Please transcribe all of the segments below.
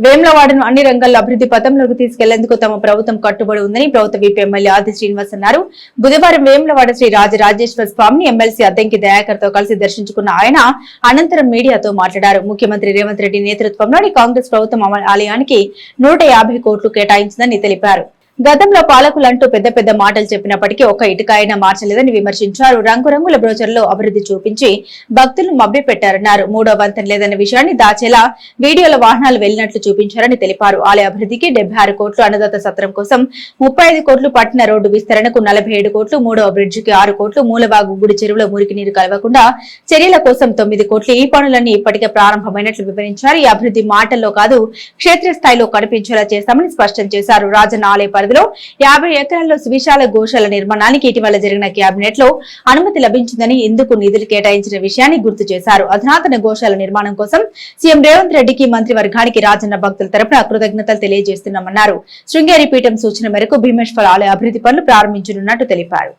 వేములవాడను అన్ని రంగాల్లో అభివృద్ధి పథంలోకి తీసుకెళ్ళేందుకు తమ ప్రభుత్వం కట్టుబడి ఉందని ప్రభుత్వ విప్ ఎమ్మెల్యే ఆది శ్రీనివాస్ అన్నారు. బుధవారం వేములవాడ శ్రీ రాజరాజేశ్వర స్వామిని ఎమ్మెల్సీ అద్దంకి దయాకర్తో కలిసి దర్శించుకున్న ఆయన అనంతరం మీడియాతో మాట్లాడారు. ముఖ్యమంత్రి రేవంత్ రెడ్డి నేతృత్వంలోని కాంగ్రెస్ ప్రభుత్వం అమ- ఆలయానికి నూట కోట్లు కేటాయించిందని తెలిపారు. గతంలో పాలకులంటూ పెద్ద పెద్ద మాటలు చెప్పినప్పటికీ ఒక్క ఇటుక మార్చలేదని విమర్శించారు. రంగురంగుల బ్రోచర్లో అభివృద్ధి చూపించి భక్తులను మభ్యపెట్టారన్నారు. మూడో వంతెన లేదన్న విషయాన్ని దాచేలా వీడియోల వాహనాలు వెళ్ళినట్లు చూపించారని తెలిపారు. ఆలయ అభివృద్ధికి డెబ్బై ఆరు కోట్లు అన్నదాత సత్రం కోసం ముప్పై ఐదు కోట్లు పట్టిన రోడ్డు విస్తరణకు నలభై ఏడు కోట్లు మూడవ బ్రిడ్జికి ఆరు కోట్లు మూలవాగు గుడి చెరువులో మురికి నీరు కలవకుండా చర్యల కోసం తొమ్మిది కోట్లు ఈ పనులన్నీ ఇప్పటికే ప్రారంభమైనట్లు వివరించారు. ఈ అభివృద్ధి మాటల్లో కాదు క్షేత్రస్థాయిలో కనిపించేలా చేస్తామని స్పష్టం చేశారు. రాజన్న ఆలయ పరిధిలో యాభై ఎకరాల్లో సువిశాల గోశాల నిర్మాణానికి ఇటీవల జరిగిన కేబినెట్లో అనుమతి లభించిందని ఇందుకు నిధులు కేటాయించిన విషయాన్ని గుర్తు చేశారు. అధునాతన గోశాల నిర్మాణం కోసం సీఎం రేవంత్ రెడ్డికి మంత్రివర్గానికి రాజన్న భక్తుల తరపున కృతజ్ఞతలు తెలియజేస్తున్నామన్నారు. శృంగేరి పీఠం సూచన మేరకు భీమేశ్వర ఆలయ అభివృద్ధి పనులు ప్రారంభించనున్నట్టు తెలిపారు.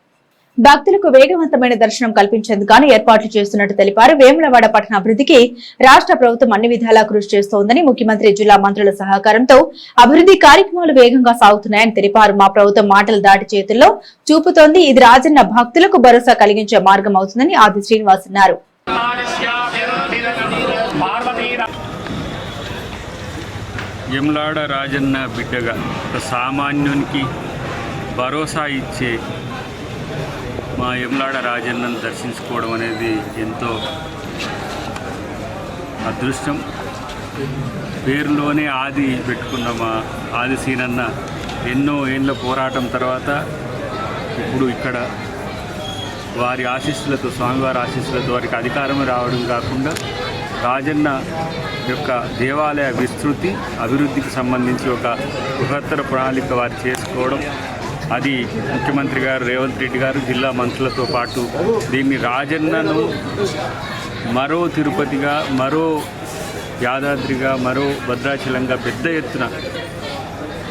భక్తులకు వేగవంతమైన దర్శనం కల్పించేందుకు ఏర్పాట్లు చేస్తున్నట్టు తెలిపారు. వేములవాడ పట్టణ అభివృద్ధికి రాష్ట్ర ప్రభుత్వం అన్ని విధాలా కృషి చేస్తోందని ముఖ్యమంత్రి జిల్లా మంత్రుల సహకారంతో అభివృద్ధి కార్యక్రమాలు వేగంగా సాగుతున్నాయని తెలిపారు. మా ప్రభుత్వం మాటలు దాటి చేతుల్లో చూపుతోంది. ఇది రాజన్న భక్తులకు భరోసా కలిగించే మార్గం అవుతుందని ఆది శ్రీనివాస్ అన్నారు. రాజన్న బిడ్డగా సామాన్యునికి భరోసా ఇచ్చే మా యమలాడ రాజన్నను దర్శించుకోవడం అనేది ఎంతో అదృష్టం. పేరులోనే ఆది పెట్టుకున్న మా ఆది సీనన్న ఎన్నో ఏళ్ళ పోరాటం తర్వాత ఇప్పుడు ఇక్కడ వారి ఆశీస్సులతో స్వామివారి ఆశీస్సులతో వారికి అధికారం రావడం కాకుండా రాజన్న యొక్క దేవాలయ విస్తృతి అభివృద్ధికి సంబంధించి ఒక బృహత్తర ప్రణాళిక వారు చేసుకోవడం అది ముఖ్యమంత్రి గారు రేవంత్ రెడ్డి గారు జిల్లా మంత్రులతో పాటు దీన్ని రాజన్నను మరో తిరుపతిగా మరో యాదాద్రిగా మరో భద్రాచలంగా పెద్ద ఎత్తున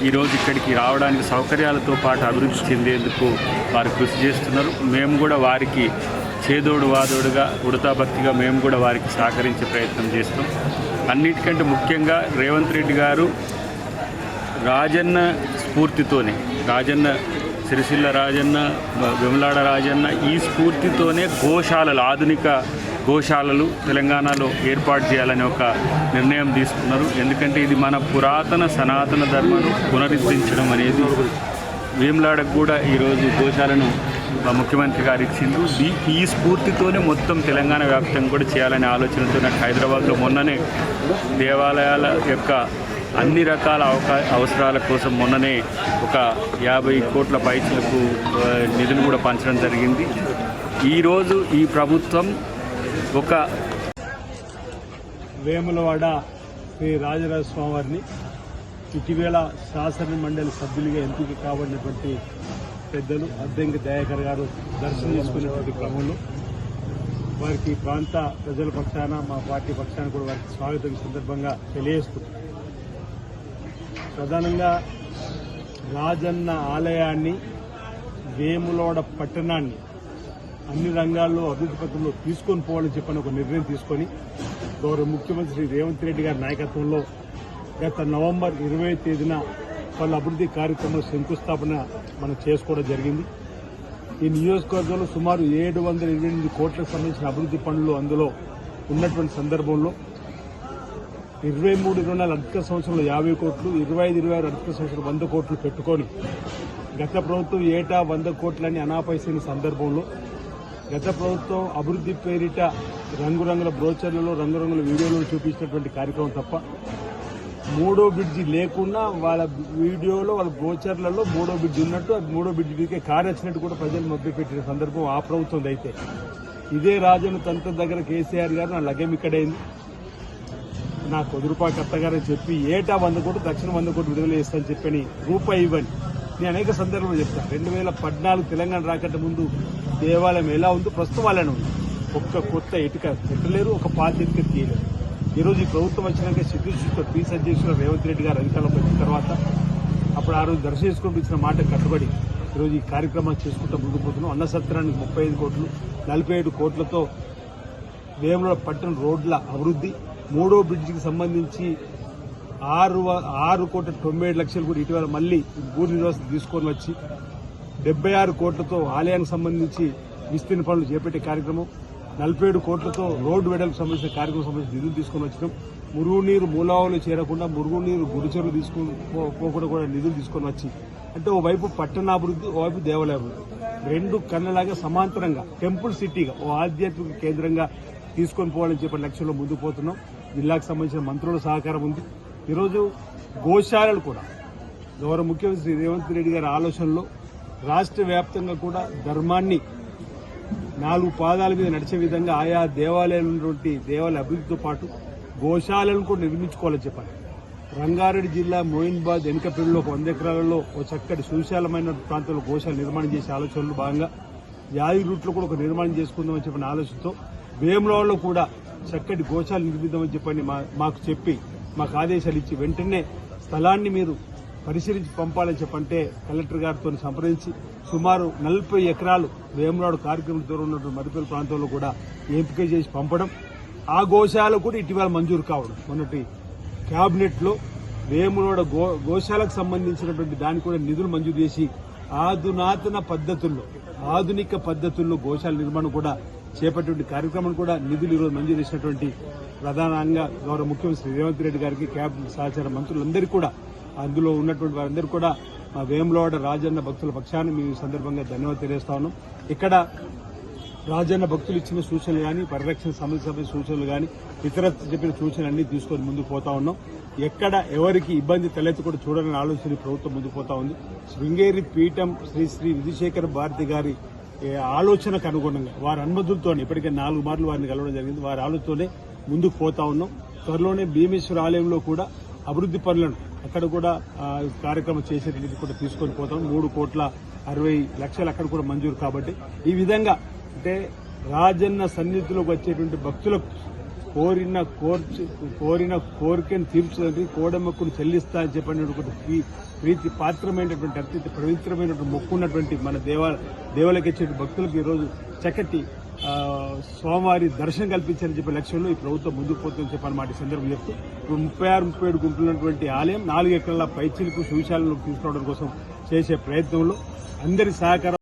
ఈరోజు ఇక్కడికి రావడానికి సౌకర్యాలతో పాటు అభివృద్ధి చెందేందుకు వారు కృషి చేస్తున్నారు. మేము కూడా వారికి చేదోడు వాదోడుగా ఉడతాభక్తిగా మేము కూడా వారికి సహకరించే ప్రయత్నం చేస్తాం. అన్నిటికంటే ముఖ్యంగా రేవంత్ రెడ్డి గారు రాజన్న స్ఫూర్తితోనే రాజన్న సిరిసిల్ల రాజన్న విమలాడ రాజన్న ఈ స్ఫూర్తితోనే గోశాలలు ఆధునిక గోశాలలు తెలంగాణలో ఏర్పాటు చేయాలని ఒక నిర్ణయం తీసుకున్నారు. ఎందుకంటే ఇది మన పురాతన సనాతన ధర్మను పునరుద్ధరించడం అనేది వేములాడకు కూడా ఈరోజు గోశాలను ముఖ్యమంత్రి గారు ఇచ్చిండ్రు. దీ- ఈ స్ఫూర్తితోనే మొత్తం తెలంగాణ వ్యాప్తంగా కూడా చేయాలనే ఆలోచనతో నాకు హైదరాబాద్లో మొన్ననే దేవాలయాల యొక్క అన్ని రకాల అవకా అవసరాల కోసం మొన్ననే ఒక యాభై కోట్ల పైసలకు నిధులు కూడా పంచడం జరిగింది. ఈరోజు ఈ ప్రభుత్వం ఒక వేములవాడ శ్రీ రాజరాజ స్వామి వారిని ఇటీవేళ శాసన మండలి సభ్యులుగా ఎంపిక కాబడినటువంటి పెద్దలు అద్దెంకి దయాకర్ గారు దర్శనం చేసుకునేటువంటి క్రమంలో వారికి ప్రాంత ప్రజల పక్షాన మా పార్టీ పక్షాన కూడా వారికి స్వాగతం సందర్భంగా తెలియజేసుకుంటున్నాం. ప్రధానంగా రాజన్న ఆలయాన్ని వేములోడ పట్టణాన్ని అన్ని రంగాల్లో అభివృద్ధి పథంలో తీసుకొని పోవాలని చెప్పని ఒక నిర్ణయం తీసుకొని గౌరవ ముఖ్యమంత్రి శ్రీ రేవంత్ రెడ్డి గారి నాయకత్వంలో గత నవంబర్ ఇరవై తేదీన పలు అభివృద్ధి కార్యక్రమాల శంకుస్థాపన మనం చేసుకోవడం జరిగింది. ఈ నియోజకవర్గంలో సుమారు ఏడు వందల ఇరవై ఎనిమిది కోట్లకు సంబంధించిన అభివృద్ధి పనులు అందులో ఉన్నటువంటి సందర్భంలో ఇరవై మూడు ఇరవై నాలుగు ఆర్థిక సంవత్సరంలో యాభై కోట్లు ఇరవై ఐదు ఇరవై ఆరు ఆర్థిక సంవత్సరం వంద కోట్లు పెట్టుకొని గత ప్రభుత్వం ఏటా వంద కోట్లని అనాపైసిన సందర్భంలో గత ప్రభుత్వం అభివృద్ధి పేరిట రంగురంగుల బ్రోచర్లలో రంగురంగుల వీడియోలను చూపించినటువంటి కార్యక్రమం తప్ప మూడో బ్రిడ్జి లేకుండా వాళ్ళ వీడియోలో వాళ్ళ బ్రోచర్లలో మూడో బ్రిడ్జి ఉన్నట్టు అది మూడో బ్రిడ్జికే కారు వచ్చినట్టు కూడా ప్రజలు మభ్యపెట్టిన సందర్భం ఆ ప్రభుత్వం అయితే ఇదే రాజను తంత్రం దగ్గర కేసీఆర్ గారు నా లగం ఇక్కడైంది. నా కొద్ది అత్తగారని చెప్పి ఏటా వంద కోట్లు దక్షిణ వంద కోట్లు విడుదల చేస్తానని చెప్పని రూపాయి ఇవ్వని. నేను అనేక సందర్భంలో చెప్తాను రెండు వేల పద్నాలుగు తెలంగాణ రాకట ముందు దేవాలయం ఎలా ఉందో ప్రస్తుతం అలానే ఉంది. ఒక్క కొత్త ఇటుక పెట్టలేరు ఒక పాత ఇటుక తీయలేరు. ఈరోజు ఈ ప్రభుత్వం వచ్చినాక సిద్ధుశుద్ధ పీస్ సజ్జేశ్వర రేవంత్ రెడ్డి గారు అధికారంలోకి వచ్చిన తర్వాత అప్పుడు ఆ రోజు దర్శనం చేసుకుంటూ ఇచ్చిన మాట కట్టుబడి ఈరోజు ఈ కార్యక్రమాలు చేసుకుంటూ ముందుకు పోతున్నాం. అన్న సత్రానికి ముప్పై ఐదు కోట్లు నలభై ఏడు కోట్లతో వేముల పట్టణ రోడ్ల అభివృద్ధి మూడో బ్రిడ్జికి సంబంధించి ఆరు వ- ఆరు కోట్ల తొంభై ఏడు లక్షలు కూడా ఇటీవల మళ్ళీ భూ నిర్వాసం తీసుకొని వచ్చి డెబ్బై ఆరు కోట్లతో ఆలయానికి సంబంధించి విస్తీర్ణ పనులు చేపట్టే కార్యక్రమం నలభై ఏడు కోట్లతో రోడ్డు వెడల్పు సంబంధించిన కార్యక్రమం సంబంధించి నిధులు తీసుకొని వచ్చినాం. మురుగునీరు మూలావులు చేరకుండా మురుగునీరు గుడిచెరులు తీసుకుని పోకుండా కూడా నిధులు తీసుకొని వచ్చి అంటే ఓవైపు పట్టణాభివృద్ధి ఓవైపు దేవాలయాభివృద్ధి రెండు కన్నలాగా సమాంతరంగా టెంపుల్ సిటీగా ఓ ఆధ్యాత్మిక కేంద్రంగా తీసుకొని పోవాలని చెప్పి లక్ష్యంలో ముందుకు పోతున్నాం. జిల్లాకు సంబంధించిన మంత్రుల సహకారం ఉంది. ఈరోజు గోశాలలు కూడా గౌరవ ముఖ్యమంత్రి శ్రీ రేవంత్ రెడ్డి గారి ఆలోచనలో రాష్ట్ర వ్యాప్తంగా కూడా ధర్మాన్ని నాలుగు పాదాల మీద నడిచే విధంగా ఆయా దేవాలయాలు ఉన్నటువంటి దేవాలయ అభివృద్ధితో పాటు గోశాలను కూడా నిర్మించుకోవాలని చెప్పాలి. రంగారెడ్డి జిల్లా మోయిన్బాద్ వెనుకపల్లిలో ఒక వంద ఎకరాలలో ఒక చక్కటి సువిశాలమైన ప్రాంతంలో గోశాల నిర్మాణం చేసే ఆలోచనలో భాగంగా యాది రూట్లో కూడా ఒక నిర్మాణం చేసుకుందామని చెప్పిన ఆలోచనతో వేములవాడలో కూడా చక్కటి గోశాల నిర్మిద్దామని చెప్పని మా- మాకు చెప్పి మాకు ఆదేశాలు ఇచ్చి వెంటనే స్థలాన్ని మీరు పరిశీలించి పంపాలని చెప్పంటే కలెక్టర్ గారితో సంప్రదించి సుమారు నలభై ఎకరాలు వేమనాడు కార్యక్రమం దూరం ఉన్నటువంటి మరిపల్లి ప్రాంతంలో కూడా ఎంపిక చేసి పంపడం. ఆ గోశాల కూడా ఇటీవల మంజూరు కావడం. మొన్నటి క్యాబినెట్లో లో గో గోశాలకు సంబంధించినటువంటి దాన్ని కూడా నిధులు మంజూరు చేసి ఆధునాతన పద్ధతుల్లో ఆధునిక పద్ధతుల్లో గోశాల నిర్మాణం కూడా చేపట్టే కార్యక్రమం కూడా నిధులు ఈరోజు మంజూరు చేసినటువంటి ప్రధానంగా గౌరవ ముఖ్యమంత్రి రేవంత్ రెడ్డి గారికి క్యాబినెట్ సహచార మంత్రులందరికీ కూడా అందులో ఉన్నటువంటి వారందరూ కూడా మా వేములవాడ రాజన్న భక్తుల పక్షాన్ని మేము ఈ సందర్భంగా ధన్యవాదాలు తెలియజేస్తా ఉన్నాం. ఇక్కడ రాజన్న భక్తులు ఇచ్చిన సూచనలు కానీ పరిరక్షణ సమస్య సభ సూచనలు కానీ ఇతర చెప్పిన సూచనలు అన్ని తీసుకొని ముందుకు పోతా ఉన్నాం. ఎక్కడ ఎవరికి ఇబ్బంది కూడా చూడాలని ఆలోచన ప్రభుత్వం ముందుకు పోతా ఉంది. శృంగేరి పీఠం శ్రీ శ్రీ విధుశేఖర భారతి గారి ఆలోచనకు అనుగుణంగా వారి అనుమతులతో ఇప్పటికే నాలుగు మార్లు వారిని కలవడం జరిగింది వారి ఆలోచనతోనే ముందుకు పోతా ఉన్నాం. త్వరలోనే భీమేశ్వర ఆలయంలో కూడా అభివృద్ధి పనులను అక్కడ కూడా కార్యక్రమం చేసేందుకు కూడా తీసుకొని పోతాం. మూడు కోట్ల అరవై లక్షలు అక్కడ కూడా మంజూరు కాబట్టి ఈ విధంగా అంటే రాజన్న సన్నిధిలోకి వచ్చేటువంటి భక్తులకు కోరిన కోర్చు కోరిన కోరికను తీర్చుదని కోడమ్మక్కును చెల్లిస్తా అని చెప్పినటువంటి ప్రీతి పాత్రమైనటువంటి అత్యంత పవిత్రమైనటువంటి మొక్కు ఉన్నటువంటి మన దేవ దేవాలయకి ఇచ్చే భక్తులకు ఈరోజు చక్కటి స్వామివారి దర్శనం కల్పించాలని చెప్పే లక్ష్యంలో ఈ ప్రభుత్వం ముందుకు పోతుందని చెప్పని మాట సందర్భం చెప్తూ ఇప్పుడు ముప్పై ఆరు ముప్పై ఏడు గుంపులున్నటువంటి ఆలయం నాలుగు ఎకరాల పైచిలకు శివశాలను తీసుకురావడం కోసం చేసే ప్రయత్నంలో అందరి సహకారం